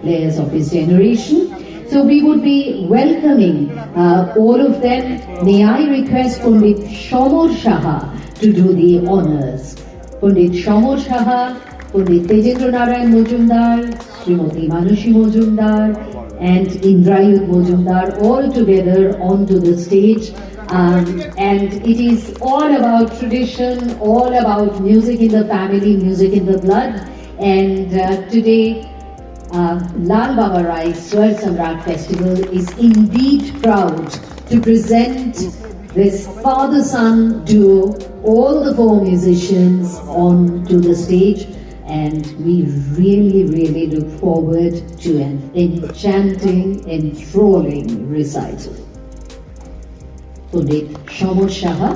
players of his generation. So we would be welcoming uh, all of them. May I request Pundit Shomor Shaha to do the honors. Pundit Shomor Shaha Pandit Tejendra Narayan Mojumdar, Srimati Manushi Mojumdar, and Indrayud Mojumdar all together onto the stage. Um, and it is all about tradition, all about music in the family, music in the blood. And uh, today, uh, Lal Baba Rai Swar Samrat Festival is indeed proud to present this father-son duo, all the four musicians onto the stage. And we really, really look forward to an enchanting, enthralling recital. Pandit Shamor Shaha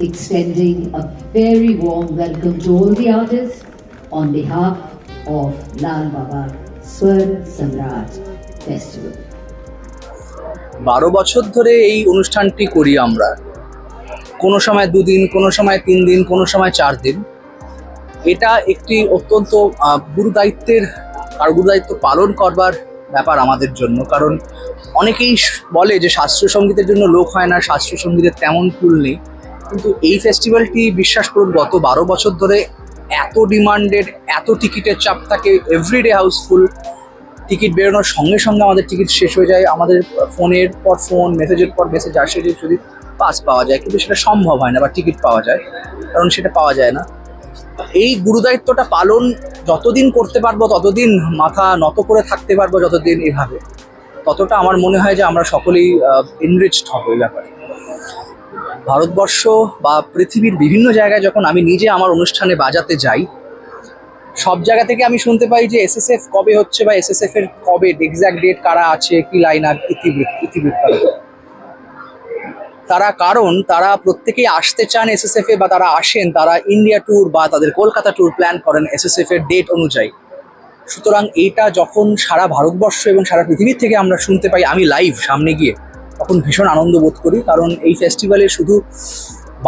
extending a very warm welcome to all the artists on behalf of Lal Baba Swar Samrat Festival. বারো বছর ধরে এই অনুষ্ঠানটি করি আমরা কোনো সময় দুদিন কোনো সময় তিন দিন কোনো সময় চার দিন এটা একটি অত্যন্ত আহ, গুরু দায়িত্বের আর গুরু দায়িত্ব পালন করবার ব্যাপার আমাদের জন্য। কারণ অনেকেই বলে যে শাস্ত্রীয় সঙ্গীতের জন্য লোক হয় না শাস্ত্রীয় সঙ্গীতের তেমন পুল নেই। কিন্তু এই ফেস্টিভ্যালটি বিশ্বাস করুন গত বারো বছর ধরে এত ডিমান্ডেড এত টিকিটের চাপ থাকে এভরিডে হাউসফুল টিকিট বেরোনোর সঙ্গে সঙ্গে আমাদের টিকিট শেষ হয়ে যায়। আমাদের ফোনের পর ফোন মেসেজের পর মেসেজ আসে যে যদি পাস পাওয়া যায়, কিন্তু সেটা সম্ভব হয় না বা টিকিট পাওয়া যায়, কারণ সেটা পাওয়া যায় না। এই গুরুদায়িত্বটা পালন যতদিন করতে পারব, ততদিন মাথা নত করে থাকতে পারব যতদিন এভাবে। ততটা আমার মনে হয় যে আমরা সকলেই ইনরিচড হব এই ব্যাপারে। ভারতবর্ষ বা পৃথিবীর বিভিন্ন জায়গায় যখন আমি নিজে আমার অনুষ্ঠানে বাজাতে যাই, সব জায়গা থেকে আমি শুনতে পাই যে এসএসএফ কবে হচ্ছে বা এসএসএফ এর কবে এক্সাক্ট ডেট কারা আছে, কি লাইন আর ইতিবৃত্ত, ইতিবৃত্তান্ত। তারা কারণ, তারা প্রত্যেকেই আসতে চান এসএসএফ বা তারা আসেন, তারা ইন্ডিয়া ট্যুর বা তাদের কলকাতা ট্যুর প্ল্যান করেন এসএসএফ এর ডেট অনুযায়ী। সুতরাং এইটা যখন সারা ভারতবর্ষ এবং সারা পৃথিবীর থেকে আমরা শুনতে পাই, আমি লাইভ সামনে গিয়ে, তখন ভীষণ আনন্দ বোধ করি। কারণ এই ফেস্টিভ্যালে শুধু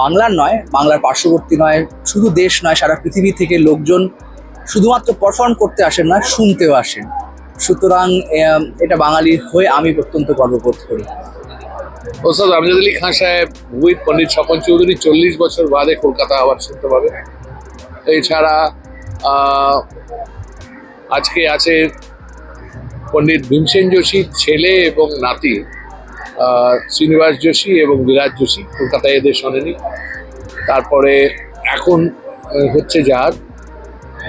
বাংলার নয়, বাংলার পার্শ্ববর্তী নয়, শুধু দেশ নয়, সারা পৃথিবী থেকে লোকজন শুধুমাত্র পারফর্ম করতে আসেন না, শুনতেও আসেন। সুতরাং এটা বাঙালির হয়ে আমি অত্যন্ত গর্ববোধ করি। ওস্তাদ, আমজাদ আলী খান সাহেব উইথ পণ্ডিত স্বপন চৌধুরী চল্লিশ বছর বাদে কলকাতা আবার শুনতে পাবে। এছাড়া আজকে আছে পণ্ডিত ভীমসেন যোশীর ছেলে এবং নাতি শ্রীনিবাস যোশী এবং বিরাজ যোশী। কলকাতায় এদের শোনেনি তারপরে এখন হচ্ছে যার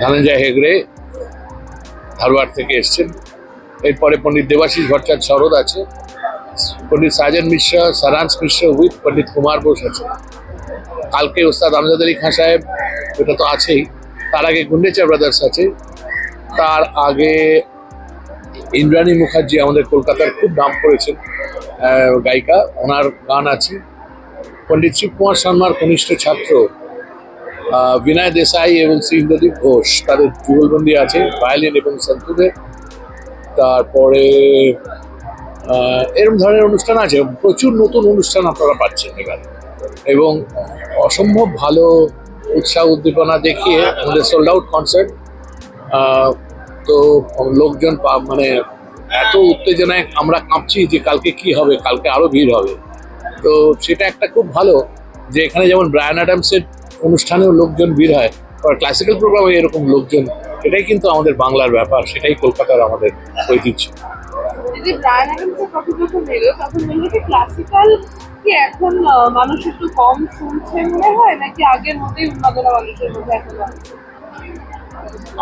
ধনঞ্জয় হেগড়ে ধারওয়াড় থেকে এসছেন। এরপরে পণ্ডিত দেবাশিস ভট্টাচার্য শরৎ আছে। পণ্ডিত সাজন মিশ্রা, সারাংশ মিশ্র উইথ পণ্ডিত কুমার বোস আছে কালকে ওস্তাদ আমজাদ আলী খান সাহেব, এটা তো আছেই, তার আগে গুন্ডেচা ব্রাদার্স আছে। তার আগে ইন্দ্রাণী মুখার্জি আমাদের কলকাতার খুব নাম করেছেন গায়িকা, ওনার গান আছে। পণ্ডিত শিবকুমার শর্মার কনিষ্ঠ ছাত্র বিনয় দেশাই এবং শ্রী ইন্দ্রদীপ ঘোষ, তাদের যুগলবন্দি আছে ভায়োলিন এবং সন্তুদের তারপরে আহ, এরকম ধরনের অনুষ্ঠান আছে প্রচুর নতুন অনুষ্ঠান আপনারা পাচ্ছেন এখানে এবং অসম্ভব ভালো উৎসাহ উদ্দীপনা দেখিয়ে আমাদের সোল্ড আউট কনসার্ট তো লোকজন মানে এত উত্তেজনায় আমরা কাঁপছি যে কালকে কি হবে কালকে আরও ভিড় হবে। তো সেটা একটা খুব ভালো যে এখানে যেমন ব্রায়ান অ্যাডামসের অনুষ্ঠানেও লোকজন ভিড় হয় আর ক্লাসিক্যাল প্রোগ্রামে এরকম লোকজন এটাই কিন্তু আমাদের বাংলার ব্যাপার সেটাই কলকাতার আমাদের ঐতিহ্য। দিদি ব্রায়ান কথা যখন এলো, তখন বলল কি ক্লাসিক্যাল কি এখন মানুষ একটু কম শুনছে মনে হয়? নাকি আগের মতোই উন্মাদনা মানুষের মধ্যে এখন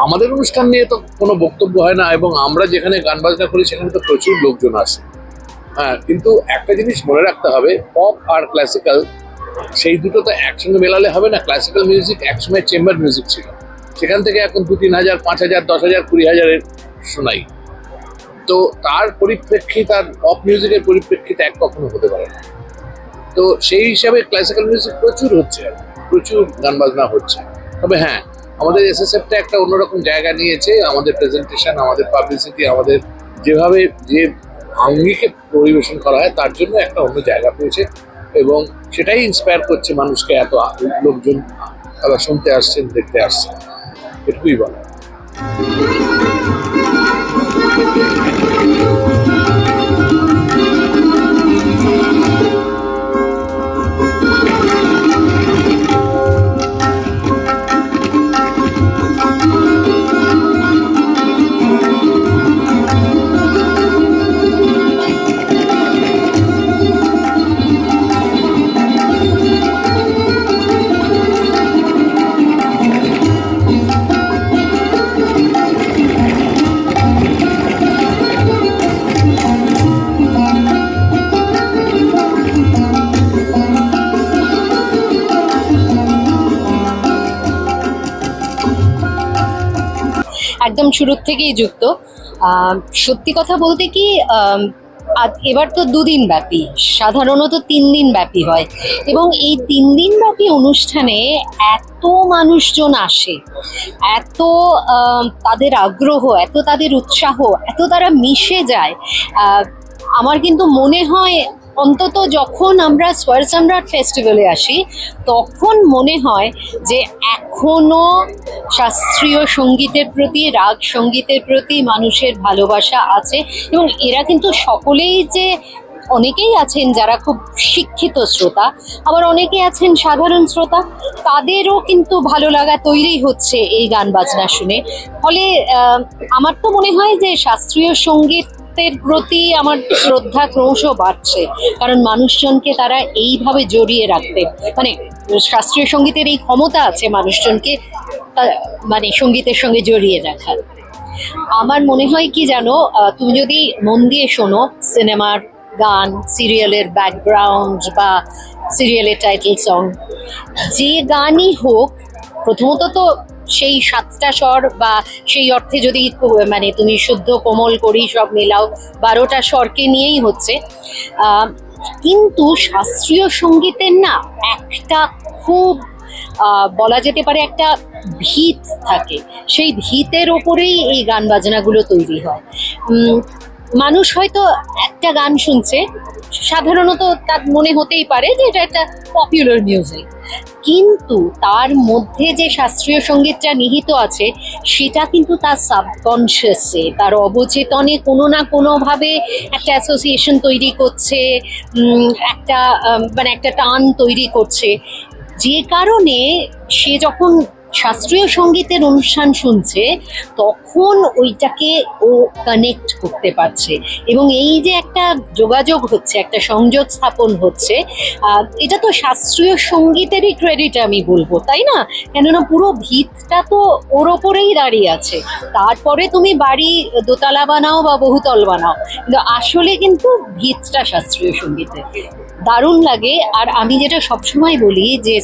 আমাদের অনুষ্ঠান নিয়ে তো কোনো বক্তব্য হয় না, এবং আমরা যেখানে গান বাজনা করি, সেখানে তো প্রচুর লোকজন আসে। হ্যাঁ কিন্তু একটা জিনিস মনে রাখতে হবে পপ আর ক্লাসিক্যাল সেই দুটো তো একসঙ্গে মেলালে হবে না। ক্লাসিক্যাল মিউজিক একসময় চেম্বার মিউজিক ছিল। সেখান থেকে এখন দু তিন হাজার, পাঁচ হাজার, দশ হাজার, কুড়ি হাজারের শোনাই। তো তার পরিপ্রেক্ষিত আর পপ মিউজিকের পরিপ্রেক্ষিতে এক কখনো হতে পারে না। তো সেই হিসাবে ক্লাসিক্যাল মিউজিক প্রচুর হচ্ছে প্রচুর গান বাজনা হচ্ছে। তবে হ্যাঁ আমাদের এসএসএফটা একটা অন্যরকম জায়গা নিয়েছে। আমাদের প্রেজেন্টেশন আমাদের পাবলিসিটি আমাদের যেভাবে যে আঙ্গিকে পরিবেশন করা হয়, তার জন্য একটা অন্য জায়গা পেয়েছে এবং সেটাই ইন্সপায়ার করছে মানুষকে এত লোকজন তারা শুনতে আসছেন, দেখতে আসছেন। এটুকুই বলা একদম শুরুর থেকেই যুক্ত। সত্যি কথা বলতে কি এবার তো দুদিন ব্যাপী, সাধারণত তিন দিন ব্যাপী হয়। এবং এই তিন দিন ব্যাপী অনুষ্ঠানে এত মানুষজন আসে, এত তাদের আগ্রহ, এত তাদের উৎসাহ, এত তারা মিশে যায়। আমার কিন্তু মনে হয় অন্তত যখন আমরা স্বর সম্রাট ফেস্টিভ্যালে আসি, তখন মনে হয় যে এখনও শাস্ত্রীয় সঙ্গীতের প্রতি, রাগ সঙ্গীতের প্রতি মানুষের ভালোবাসা আছে এবং এরা কিন্তু সকলেই যে অনেকেই আছেন যারা খুব শিক্ষিত শ্রোতা, আবার অনেকে আছেন সাধারণ শ্রোতা, তাদেরও কিন্তু ভালো লাগা তৈরি হচ্ছে এই গান বাজনা শুনে। ফলে আমার তো মনে হয় যে শাস্ত্রীয় সঙ্গীতের প্রতি আমার শ্রদ্ধা ক্রমশ বাড়ছে। কারণ মানুষজনকে তারা এইভাবে জড়িয়ে রাখতে মানে শাস্ত্রীয় সঙ্গীতের এই ক্ষমতা আছে মানুষজনকে মানে সঙ্গীতের সঙ্গে জড়িয়ে রাখার। আমার মনে হয় কি জানো তুমি যদি মন দিয়ে শোনো, সিনেমার গান, সিরিয়ালের ব্যাকগ্রাউন্ড বা সিরিয়ালের টাইটেল সং যে গানই হোক, প্রথমত তো সেই সাতটা স্বর বা সেই অর্থে যদি মানে তুমি শুদ্ধ কোমল করি সব মেলাও, বারোটা স্বরকে নিয়েই হচ্ছে। কিন্তু শাস্ত্রীয় সঙ্গীতের না একটা খুব বলা যেতে পারে একটা ভিত থাকে। সেই ভিতের ওপরেই এই গান বাজনাগুলো তৈরি হয়। মানুষ হয়তো একটা গান শুনছে, সাধারণত তার মনে হতেই পারে যে এটা একটা পপুলার মিউজিক কিন্তু তার মধ্যে যে শাস্ত্রীয় সঙ্গীতটা নিহিত আছে, সেটা কিন্তু তার সাবকনশিয়াসে তার অবচেতনে কোনো না কোনোভাবে একটা অ্যাসোসিয়েশন তৈরি করছে একটা মানে একটা টান তৈরি করছে। যে কারণে সে যখন শাস্ত্রীয় সঙ্গীতের অনুষ্ঠান শুনছে, তখন ওইটাকে ও কানেক্ট করতে পারছে। এবং এই যে একটা যোগাযোগ হচ্ছে, একটা সংযোগ স্থাপন হচ্ছে এটা তো শাস্ত্রীয় সঙ্গীতেরই ক্রেডিট আমি বলব, তাই না? কেননা পুরো ভিতটা তো ওর ওপরেই দাঁড়িয়ে আছে। তারপরে তুমি বাড়ি দোতলা বানাও বা বহুতল বানাও, কিন্তু আসলে কিন্তু ভিতটা শাস্ত্রীয় সঙ্গীতে দারুণ লাগে। আর আমি যেটা সবসময় বলি যে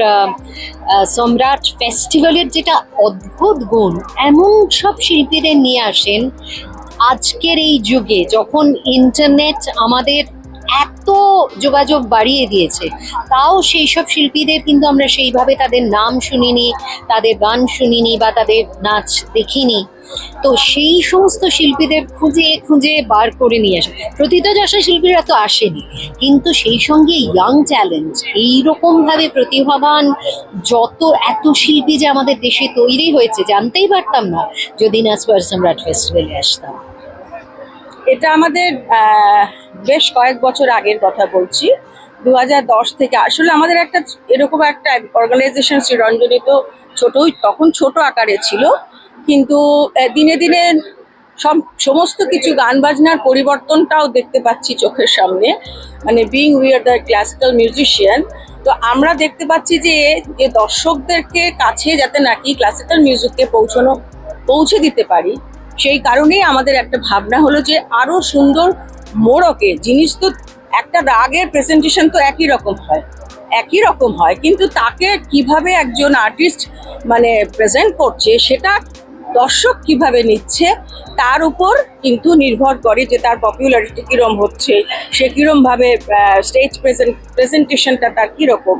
আহ, সম্রাট ফেস্টিভ্যালের যেটা অদ্ভুত গুণ এমন সব শিল্পীদের নিয়ে আসেন। আজকের এই যুগে যখন ইন্টারনেট আমাদের এত যোগাযোগ বাড়িয়ে দিয়েছে। তাও সেই সব শিল্পীদের কিন্তু আমরা সেইভাবে তাদের নাম শুনিনি, তাদের গান শুনিনি বা তাদের নাচ দেখিনি। তো সেই সমস্ত শিল্পীদের খুঁজে খুঁজে বার করে নিয়ে আসে। প্রথিতযশা শিল্পীরা তো আসেনি। কিন্তু সেই সঙ্গে ইয়াং ট্যালেন্ট এইরকমভাবে প্রতিভাবান যত এত শিল্পী যে আমাদের দেশে তৈরি হয়েছে, জানতেই পারতাম না, যদি না স্পার সম্রাট ফেস্টিভ্যালে আসতাম। এটা আমাদের বেশ কয়েক বছর আগের কথা বলছি। দু থেকে, আসলে আমাদের একটা এরকম একটা অর্গানাইজেশন শ্রীরঞ্জনী তো ছোটই, তখন ছোট আকারে ছিল। কিন্তু দিনে দিনে সব, সমস্ত কিছু গান বাজনার পরিবর্তনটাও দেখতে পাচ্ছি চোখের সামনে। মানে being we are the classical musician তো আমরা দেখতে পাচ্ছি যে যে দর্শকদেরকে কাছে যাতে নাকি ক্লাসিক্যাল মিউজিককে পৌঁছানো, পৌঁছে দিতে পারি সেই কারণেই আমাদের একটা ভাবনা হলো যে আরও সুন্দর মোড়কে জিনিস তো একটা রাগের প্রেজেন্টেশন তো একই রকম হয়। একই রকম হয়, কিন্তু তাকে কীভাবে একজন আর্টিস্ট মানে প্রেজেন্ট করছে সেটা দর্শক কীভাবে নিচ্ছে তার উপর কিন্তু নির্ভর করে যে তার পপুলারিটি কীরম হচ্ছে, সে কীরমভাবে স্টেজ প্রেজেন্ট প্রেজেন্টেশনটা তার কীরকম।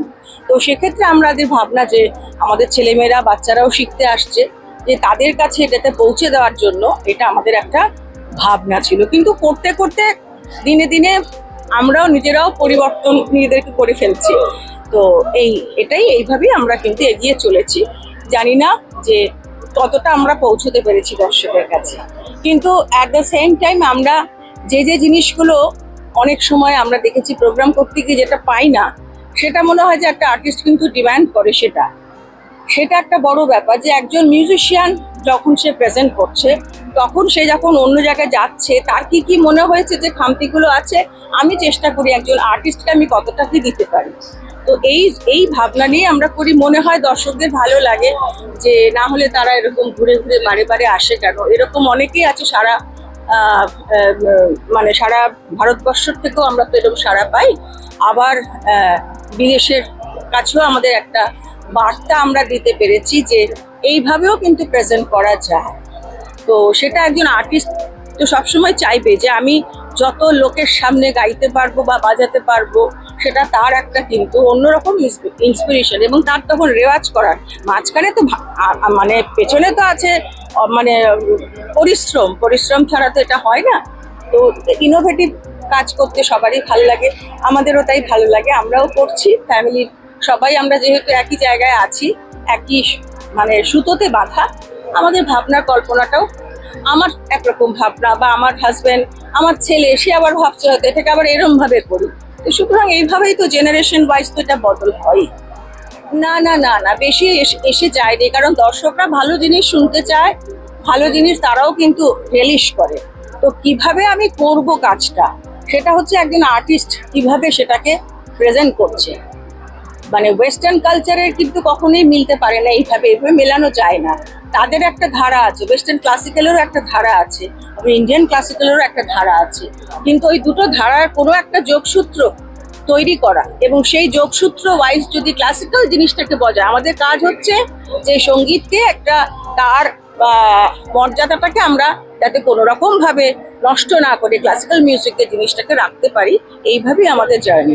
তো সেক্ষেত্রে আমাদের ভাবনা যে আমাদের ছেলেমেয়েরা, বাচ্চারাও শিখতে আসছে। যে তাদের কাছে এটাতে পৌঁছে দেওয়ার জন্য এটা আমাদের একটা ভাবনা ছিল। কিন্তু করতে করতে দিনে দিনে আমরাও নিজেরাও পরিবর্তন নিজেদেরকে করে ফেলছি। তো এই, এটাই এইভাবেই আমরা কিন্তু এগিয়ে চলেছি। জানি না যে ততটা আমরা পৌঁছতে পেরেছি দর্শকের কাছে। কিন্তু অ্যাট দ্য সেম টাইম আমরা যে যে জিনিসগুলো অনেক সময় আমরা দেখেছি প্রোগ্রাম করতে গিয়ে যেটা পাই না, সেটা মনে হয় যে একটা আর্টিস্ট কিন্তু ডিমান্ড করে সেটা। সেটা একটা বড় ব্যাপার যে একজন মিউজিশিয়ান যখন সে প্রেজেন্ট করছে, তখন সে যখন অন্য জায়গায় যাচ্ছে, তার কি কি মনে হয়েছে যে খামতিগুলো আছে, আমি চেষ্টা করি একজন আর্টিস্টকে আমি কতটা কি দিতে পারি। তো এই এই ভাবনা নিয়ে আমরা করি, মনে হয় দর্শকদের ভালো লাগে যে না হলে তারা এরকম ঘুরে ঘুরে বারে বারে আসে কেন? এরকম অনেকেই আছে সারা মানে সারা ভারতবর্ষ থেকেও আমরা তো এরকম সারা পাই। আবার বিদেশের কাছেও আমাদের একটা বার্তা আমরা দিতে পেরেছি যে এইভাবেও কিন্তু প্রেজেন্ট করা যায়। তো সেটা একজন আর্টিস্ট তো সবসময় চাইবে যে আমি যত লোকের সামনে গাইতে পারব বা বাজাতে পারব, সেটা তার একটা কিন্তু অন্যরকম ইন্সপিরেশন এবং তার তখন রেওয়াজ করার। মাঝখানে তো মানে পেছনে তো আছে মানে পরিশ্রম পরিশ্রম ছাড়া তো এটা হয় না। তো ইনোভেটিভ কাজ করতে সবারই ভালো লাগে, আমাদেরও তাই ভালো লাগে, আমরাও করছি ফ্যামিলির সবাই আমরা যেহেতু একই জায়গায় আছি, একই মানে সুতোতে বাঁধা, আমাদের ভাবনার কল্পনাটাও আমার একরকম ভাবনা বা আমার হাজব্যান্ড আমার ছেলে, সে আবার ভাবছে হয়তো এটাকে আবার এরম ভাবে করি। তো সুতরাং এইভাবেই তো জেনারেশন ওয়াইজ তো এটা বদল হয় না না না না, বেশি এসে যায়নি, কারণ দর্শকরা ভালো জিনিস শুনতে চায়, ভালো জিনিস তারাও কিন্তু রিলিশ করে। তো কীভাবে আমি করব কাজটা? সেটা হচ্ছে একজন আর্টিস্ট কীভাবে সেটাকে প্রেজেন্ট করছে। মানে ওয়েস্টার্ন কালচারের কিন্তু কখনোই মিলতে পারে না, এইভাবে এইভাবে মেলানো যায় না। তাদের একটা ধারা আছে ওয়েস্টার্ন ক্লাসিক্যালেরও একটা ধারা আছে ইন্ডিয়ান ক্লাসিক্যালেরও একটা ধারা আছে। কিন্তু ওই দুটো ধারার কোনো একটা যোগসূত্র তৈরি করা এবং সেই যোগসূত্র ওয়াইজ যদি ক্লাসিক্যাল জিনিসটাকে বজায়, আমাদের কাজ হচ্ছে যে সঙ্গীতকে একটা তার মর্যাদাটাকে আমরা যাতে কোনো রকম ভাবে নষ্ট না করে ক্লাসিক্যাল মিউজিকের জিনিসটাকে রাখতে পারি, এইভাবেই আমাদের জার্নি